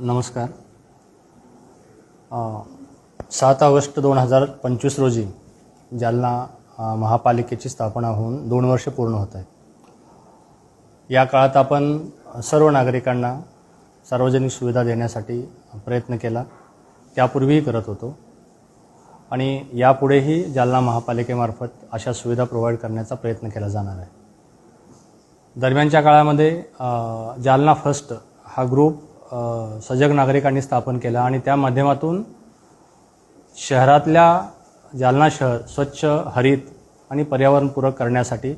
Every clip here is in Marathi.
नमस्कार. सात ऑगस्ट दोन हजार पंचवीस रोजी जालना महापालिकेची स्थापना होऊन दोन वर्ष पूर्ण होत आहेत. या काळात आपण सर्व नागरिकांना सार्वजनिक सुविधा देण्यासाठी प्रयत्न केला त्यापूर्वीही करत होतो. आणि यापुढेही जालना महापालिकेमार्फत अशा सुविधा प्रोव्हाइड करण्याचा प्रयत्न केला जाणार आहे. दरम्यानच्या काळामध्ये जालना फर्स्ट हा ग्रुप सजग नागरिकांनी स्थापन केला आणि त्या माध्यमातून शहरातल्या जालना शहर स्वच्छ हरित आणि पर्यावरणपूरक करण्यासाठी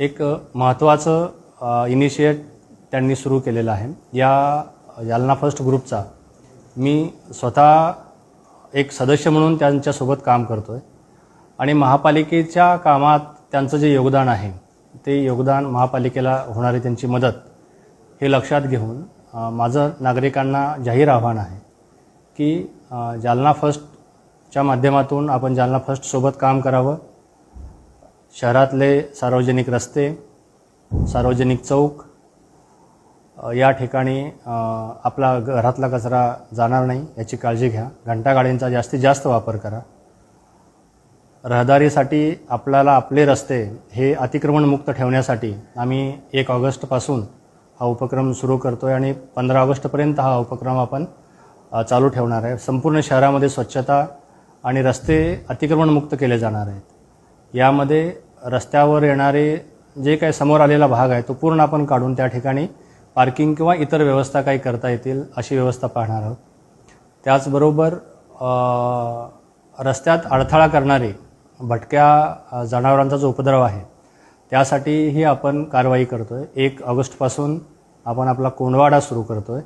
एक महत्त्वाचं इनिशिएट त्यांनी सुरू केलेलं आहे. या जालना फर्स्ट ग्रुपचा मी स्वतः एक सदस्य म्हणून त्यांच्यासोबत काम करतो आहे आणि महापालिकेच्या कामात त्यांचं जे योगदान आहे ते योगदान महापालिकेला होणारी त्यांची मदत हे लक्षात घेऊन माझं नागरिकांना जाहीर आव्हान आहे की जालना फर्स्टच्या माध्यमातून आपण जालना फर्स्टसोबत काम करावं. शहरातले सार्वजनिक रस्ते सार्वजनिक चौक या ठिकाणी आपला घरातला कचरा जाणार नाही याची काळजी घ्या. घंटागाड्यांचा जास्तीत जास्त वापर करा. रहदारीसाठी आपल्याला आपले रस्ते हे अतिक्रमणमुक्त ठेवण्यासाठी आम्ही एक ऑगस्टपासून हा उपक्रम सुरू करतो आहे आणि पंधरा ऑगस्टपर्यंत हा उपक्रम आपण चालू ठेवणार आहे. संपूर्ण शहरामध्ये स्वच्छता आणि रस्ते अतिक्रमणमुक्त केले जाणार आहेत. यामध्ये रस्त्यावर येणारे जे काही समोर आलेला भाग आहे तो पूर्ण आपण काढून त्या ठिकाणी पार्किंग किंवा इतर व्यवस्था काही करता येतील अशी व्यवस्था पाहणार आहोत. त्याचबरोबर रस्त्यात अडथळा करणारे भटक्या जनावरांचा जो उपद्रव आहे त्यासाठीही आपण कारवाई करतो आहे एक ऑगस्टपासून आपण आपला कोंडवाडा सुरू करतो आहे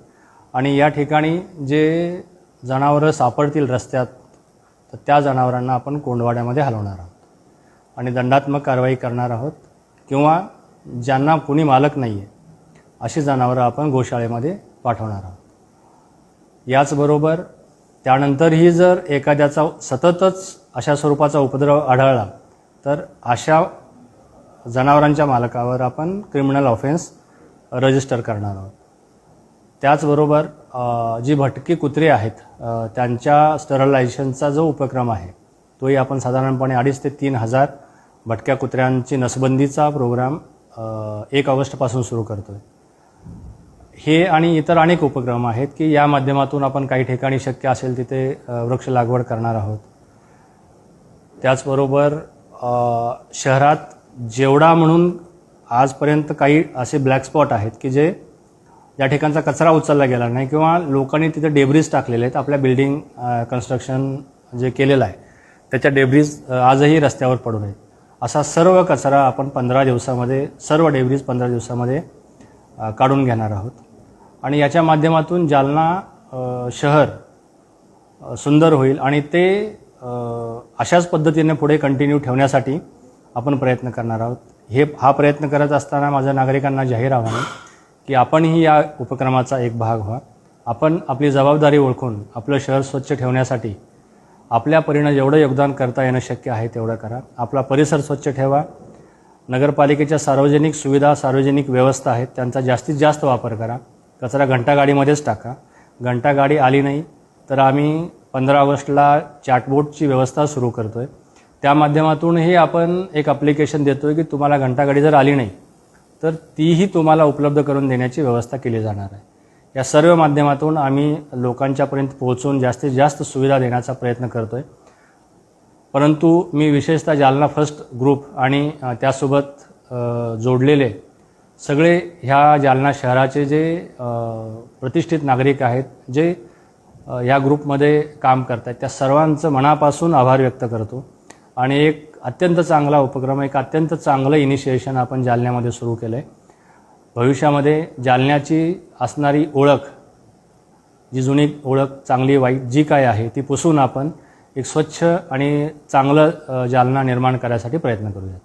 आणि या ठिकाणी जे जनावरं सापडतील रस्त्यात तर त्या जनावरांना आपण कोंडवाड्यामध्ये हलवणार आहोत. आणि दंडात्मक कारवाई करणार आहोत. किंवा ज्यांना कुणी मालक नाही आहे अशी जनावरं आपण गोशाळेमध्ये पाठवणार आहोत. याचबरोबर त्यानंतरही जर एखाद्याचा सततच अशा स्वरूपाचा उपद्रव आढळला तर अशा जनावरांच्या मालकावर आपण क्रिमिनल ऑफेन्स रजिस्टर करणार आहोत. त्याचबरोबर जी भटकी कुत्रे आहेत त्यांच्या स्टरलायझेशनचा जो उपक्रम आहे तोही आपण साधारणपणे अडीच ते तीन हजार भटक्या कुत्र्यांची नसबंदीचा प्रोग्राम एक ऑगस्टपासून सुरू करतो आहे हे आणि इतर अनेक उपक्रम आहेत की या माध्यमातून आपण काही ठिकाणी शक्य असेल तिथे वृक्ष लागवड करणार आहोत. त्याचबरोबर शहरात जेवढा म्हणून आजपर्यंत काही असे ब्लॅक स्पॉट आहेत की जे या ठिकाणचा कचरा उचलला गेला नाही किंवा लोकांनी तिथे डेब्रीज टाकलेले आहेत आपल्या बिल्डिंग कन्स्ट्रक्शन जे केलेलं आहे त्याच्या डेब्रिज आजही रस्त्यावर पडून आहेत असा सर्व कचरा आपण पंधरा दिवसामध्ये सर्व डेब्रीज पंधरा दिवसामध्ये काढून घेणार आहोत. आणि याच्या माध्यमातून जालना शहर सुंदर होईल आणि ते अशाच पद्धतीने पुढे कंटिन्यू ठेवण्यासाठी आपण प्रयत्न करणार आहोत. हे हा प्रयत्न करत असताना माझ्या नागरिकांना जाहीर आव्हान की आपणही या उपक्रमाचा एक भाग व्हा. आपण आपली जबाबदारी ओळखून आपलं शहर स्वच्छ ठेवण्यासाठी आपल्या परीनं जेवढं योगदान करता येणं शक्य आहे तेवढं करा. आपला परिसर स्वच्छ ठेवा. नगरपालिकेच्या सार्वजनिक सुविधा सार्वजनिक व्यवस्था आहेत त्यांचा जास्तीत जास्त वापर करा. कचरा घंटागाडीमध्येच टाका. घंटागाडी आली नाही तर आम्ही पंधरा ऑगस्टला चॅटबोटची व्यवस्था सुरू करतो आहे त्या माध्यमातूनही आपण एक अप्लिकेशन देतो आहे की तुम्हाला घंटागाडी जर आली नाही तर तीही तुम्हाला उपलब्ध करून देण्याची व्यवस्था केली जाणार आहे. या सर्व माध्यमातून आम्ही लोकांच्यापर्यंत पोहोचून जास्तीत जास्त सुविधा देण्याचा प्रयत्न करतो आहे परंतु मी विशेषतः जालना फर्स्ट ग्रुप आणि त्यासोबत जोडलेले सगळे ह्या जालना शहराचे जे प्रतिष्ठित नागरिक आहेत जे ह्या ग्रुपमध्ये काम करत आहेत त्या सर्वांचं मनापासून आभार व्यक्त करतो. आणि एक अत्यंत चांगला उपक्रम एक अत्यंत चांगलं इनिशिएशन आपण जालन्यामध्ये सुरू केलं आहे भविष्यामध्ये जालन्याची असणारी ओळख जी जुनी ओळख चांगली वाईट जी काय आहे ती पुसून आपण एक स्वच्छ आणि चांगलं जालना निर्माण करायसाठी प्रयत्न करूया